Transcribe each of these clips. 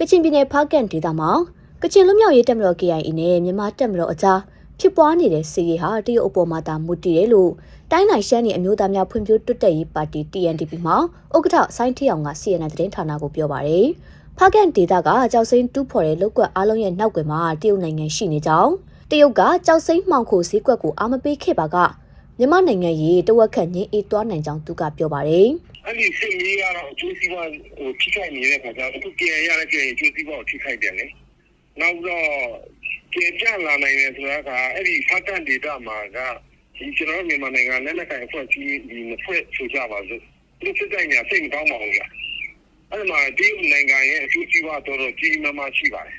ကချင်ပြည်နယ်ဖားကန့်ဒေသမှာကချင်လူမျိုးရေးတပ်မတော် KIA နဲ့မြန်မာတပ်မတော်အကြားဖြစ်ပွားနေတဲ့စစ်ရေးဟာတရုတ်အပေါ်မှာသာမူတည်တယ်လို့တိုင်းနိုင်ရှမ်းပြည်အမျိုးသားများဖွံ့ဖြိုးတိုးတက်ရေးပါတီ TNDP မှာဥက္ကဋ္ဌဆိုင်းထီအောင်က CNN သတင်းဌာနကိုပြောပါရယ်ဖားကန့်ဒေသကကြောက်စိမ်းတူးဖော်တဲ့လောက်ကွက်အားလုံးရဲ့နောက်ွယ်မှာတရုတ်နိုင်ငံရှိနေကြောင်းတရုတ်ကကြောက်စိမ်းမှောင်ခိုဈေးကွက်ကိုအာမပေးခဲ့ပါကမြန်မာနိုင်ငံရေးတဝက်ခန့်ငင်းအေးသွားနိုင်ကြောင်းသူကပြောပါရယ်အဲ့ ဒီစစ်မီးကတော့အကျိုးစီးပွားဟိုထိခိုက်နေတဲ့ခါကျတော့အခုပြန်ရတဲ့ပြန်အကျိုးစီးပွားကိုထိခိုက်တယ်လေနောက်တော့ကျေပြလာနိုင်တယ်ဆိုတာကအဲ့ဒီဖတ်တန်ဒေတာမှာကဒီကျွန်တော်မြန်မာနိုင်ငံလက်နက်ကိုင်အဖွဲ့အစည်းဒီမဖွဲ့ဆိုကြပါစို့ဒီစစ်တိုင်းညာစိတ်မကောင်းပါဘူးဗျအဲ့ဒီမှာဒီနိုင်ငံရဲ့အကျိုးစီးပွားတော်တော်ကြီးမားမားရှိပါတယ်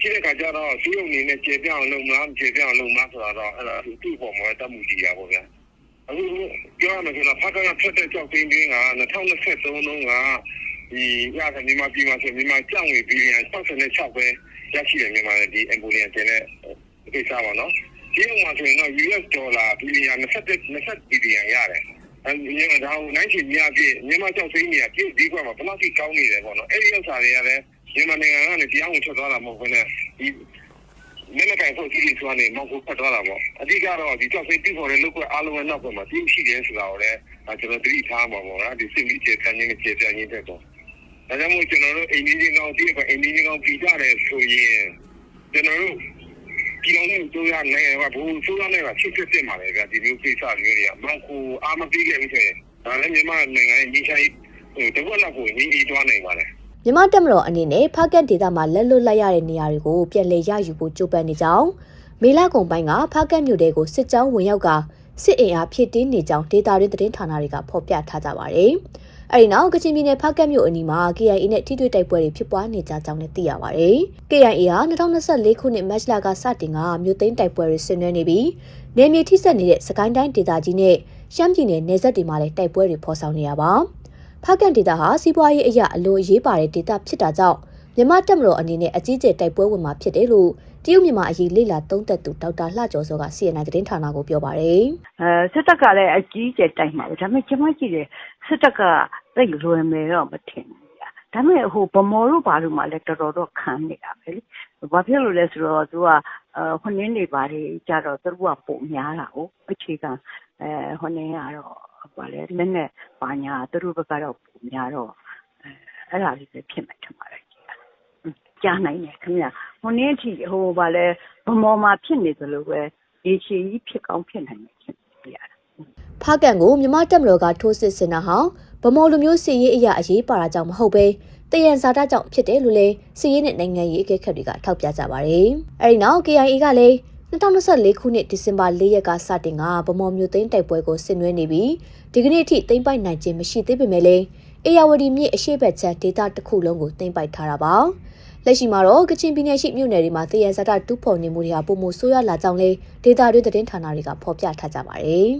ရှိတဲ့ခါကျတော့သူ့အနေနဲ့ကျေပြအောင်လုပ်မလားကျေပြအောင်လုပ်မလားဆိုတာတော့အဲ့ဒါသူ့ပေါ်မှာတတ်မှုကြီးရပါဗျာ အခုပြောရမယ်ဆိုတော့ဖခင်ကဖက်တဲ့ကြောက်သိန်းတင်းက2023တုန်းကဒီရတဲ့မြန်မာပြည်မှာဆိုမြန်မာကြောက်ငွေဘီလီယံ66ပဲရရှိတယ်မြန်မာဒီအမ်ဘူလီယံတင်တဲ့ကိစ္စပါနော်ဒီမှာဆိုရင်တော့ US ဒေါ်လာဘီလီယံ20 20ဘီလီယံရတယ်အဲဒီမြန်မာဒါကိုနိုင်ချင်မြပြည့်မြန်မာကြောက်သိန်းတွေကပြည့်ဒီကွာမှာဘယ်လောက်ထိကောင်းနေတယ်ပေါ့နော်အဲ့ဒီဥစ္စာတွေကလည်းမြန်မာနိုင်ငံကနေတရားဝင်ထွက်သွားတာမဟုတ်ဘူးနဲ့ဒီ နည်းနည်းကဖို့ကြည့်ဆိုနေမောင်ကိုဖတ်သွားတာပေါ့အဓိကတော့ဒီကြောက်စိတ်ပြီးပေါ်တဲ့လောက်ကအလုံးရဲ့နောက်ပေါ်မှာတည်ရှိတယ်ဆိုတာကိုလည်းကျွန်တော်သတိထားမှာပေါ့နော်ဒီစိတ်ကြီးကျေခံခြင်းနဲ့ကျေပြခြင်းတဲ့တော့ဒါကြောင့်မို့ကျွန်တော်တို့အိမ်ကြီးကောင်းဒီကအိမ်ကြီးကောင်းပြီးကြတယ်ဆိုရင်ကျွန်တော်တို့ဒီလိုမျိုးတို့ရနိုင်ရဘူးဆိုရနိုင်တာချစ်စစ်စစ်မှာလေဗျာဒီမျိုးကိစ္စမျိုးတွေကမောင်ကိုအာမပြီးခဲ့ပြီဆိုရင်ဒါလည်းမြန်မာနိုင်ငံရဲ့ညီချိုင်းဟိုတဝက်လောက်ကိုညီညီတွားနိုင်ပါလေ မြန်မာတပ်မတော်အနေနဲ့ဖားကတ်ဒေသမှာလက်လွတ်လိုက်ရတဲ့နေရာတွေကိုပြန်လည်ရယူဖို့ကြိုးပမ်းနေကြောင်းမေလကုံပိုင်းကဖားကတ်မြို့တဲကိုစစ်ကြောင်းဝင်ရောက်ကစစ်အင်အားဖြည့်တင်းနေကြောင်းဒေတာရင်းသတင်းဌာနတွေကဖော်ပြထားကြပါတယ်။အဲဒီနောက်ကချင်ပြည်နယ်ဖားကတ်မြို့အနီးမှာ KIA နဲ့ထိတွေ့တိုက်ပွဲတွေဖြစ်ပွားနေကြကြောင်းလည်းသိရပါတယ်။ KIA ဟာ2024ခုနှစ်မတ်လကစတင်ကမြို့သိမ်းတိုက်ပွဲတွေဆင်နွှဲနေပြီးနေမြေထိစက်နေတဲ့စကိုင်းတိုင်းဒေသကြီးနဲ့ရှမ်းပြည်နယ်နယ်စပ်တွေမှာလည်းတိုက်ပွဲတွေဖော်ဆောင်နေရပါ ဖားကန်ဒေတာဟာစီးပွားရေးအရာအလိုအရေးပါတဲ့ဒေတာဖြစ်တာကြောင့်မြန်မာတက်မတော်အနေနဲ့အကြီးကျယ်တိုက်ပွဲဝင်မှာဖြစ်တယ်လို့တရုတ်မြန်မာအရေးလေ့လာသုံးသပ်သူဒေါက်တာလှကျော်စောက CNN သတင်းဌာနကိုပြောပါတယ်အဲစစ်တပ်ကလည်းအကြီးကျယ်တိုက်မှာပဲဒါပေမဲ့ကျွန်မကြည့်တယ်စစ်တပ်ကသိပ်လွယ်မယ်တော့မထင်ဘူးကြာဒါပေမဲ့ဟိုဗမော်တို့ဘာလို့မှလည်းတော်တော်တော့ခံနေတာပဲလေဘာဖြစ်လို့လဲဆိုတော့သူကအဲဟိုနင်းတွေဘာတွေကြတော့သူကပုံများတာ哦အခြေခံအဲဟိုနင်းကတော့ ဘာလဲလက်နဲ့ဘာညာ သူတို့ဘက်ကတော့ပုံများတော့ အဲအဲ့ဒါလေးပဲ ဖြစ်မှထင်ပါတယ် ကြားနိုင်တယ်ခင်ဗျ ဟိုနေ့အထိဟိုဗာလဲဗမော်မှာ ဖြစ်နေသလိုပဲ ရေချီကြီး ဖြစ်ကောင်းဖြစ်နိုင်တယ်ဖြစ်ပြရတာဖားကန်ကို မြန်မာတက်မတော်က ထိုးစစ်ဆင်တာဟာဗမော်လူမျိုးစီရေးအရာအရေးပါတာကြောင့် မဟုတ်ပဲတယံဇာတာကြောင့် ဖြစ်တယ်လို့လည်းစီရေးနဲ့ နိုင်ငံရေး အကဲခတ်တွေက ထောက်ပြကြပါတယ်။အဲဒီနောက် KIA ကလည်း 2024ခုနှစ်ဒီဇင်ဘာ4ရက်ကစတင်ကဗမော်မျိုးသိန်းတိုက်ပွဲကိုဆင်နွှဲနေပြီးဒီကနေ့အထိသိမ်းပိုက်နိုင်ခြင်းမရှိသေးပေမဲ့လည်းအေယာဝတီမြစ်အရှိတ်ဘက်ချဒေသတစ်ခုလုံးကိုသိမ်းပိုက်ထားတာပါလက်ရှိမှာတော့ကချင်ပြည်နယ်ရှိမြို့နယ်တွေမှာတယံဇာတာတူးဖော်နေမှုတွေဟာပုံမဆိုးရလာကြောင်းလဲဒေသတွင်းသတင်းဌာနတွေကဖော်ပြထားကြပါတယ်